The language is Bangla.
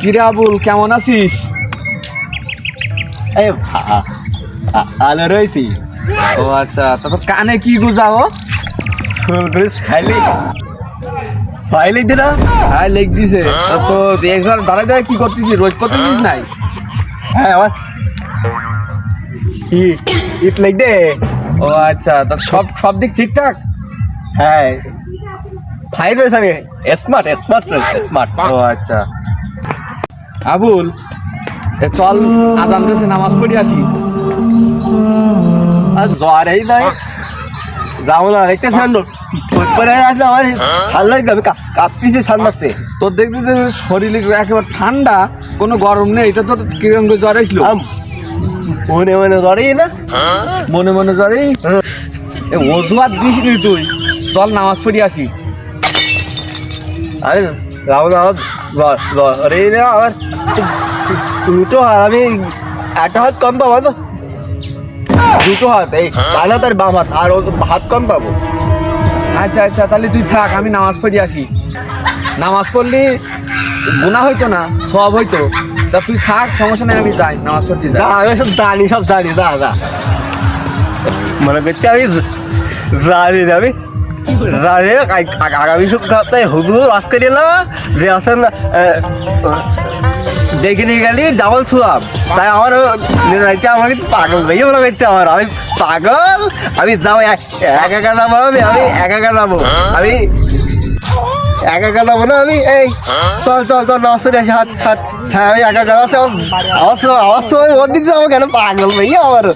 কিরে আবুল কেমন আছিস? ভা- আলো রয়েছি। ও আচ্ছা তা কানে কি গুজাও? ফুল করে খাইলি? খাইলি দিনা হ্যাঁ লেগ দিছে। তো একবার দাঁড়ায় দাঁড়ায় কি করতেছিস? রোজ করতেছিস নাই? হ্যাঁ আমার ই ইট লাইক দে। ও আচ্ছা তা সব সব দিক ঠিকঠাক? হ্যাঁ। ফাইন রয়েছে আমি স্মার্ট স্মার্ট স্মার্ট। ও আচ্ছা। আবুল এ চল আজান দিয়েছে নামাজ পড়ি আসি। আর জ্বর এই নাই। যাব না দেখতে ঠান্ডা পরে আমার ঠান্ডা ঠান্ডাতে তোর দেখতে যে শরীর একেবারে ঠান্ডা কোনো গরম নেই এটা তোর কিরম করে জ্বর এসলো? আম মনে মনে জ্বরেই না? মনে মনে অজুহাত দিস নি তুই। চল নামাজ পড়ি আসি। আরে আমার জ্বরেই না আমার দুটো হাত আমি একটা হাত কম পাবো তো? দুটো হাত এই হাত আর বাম হাত আর ও হাত কম পাবো। আচ্ছা আচ্ছা তাহলে তুই থাক আমি নামাজ পড়ি আসি। নামাজ পড়লি গুণা হইতো না সব হইতো। তা তুই থাক সমস্যা নেই আমি যাই নামাজ পড়তে যাই। আমি সব জানি সব জানি যা যা। মনে করছি আমি জানি না আমি। আগ- আগামী সপ্তাহে হুজুর আজকে দিল যে আছেন দেখে নিয়ে গেলি ডাবল সুয়াব তাই আমার আমার কিন্তু পাগল ভেঙে মনে করছে আমার। আমি পাগল, আমি যাব এক এক নামো আমি আমি এক একা নামো আমি এক একা নামো না, আমি, এই, চল চল চল নষ্ট আসি হাট হ্যাঁ আমি একা আছে আমার আওয়াজ তো ওর দিক যাব কেন? পাগল ভেঙে আমার।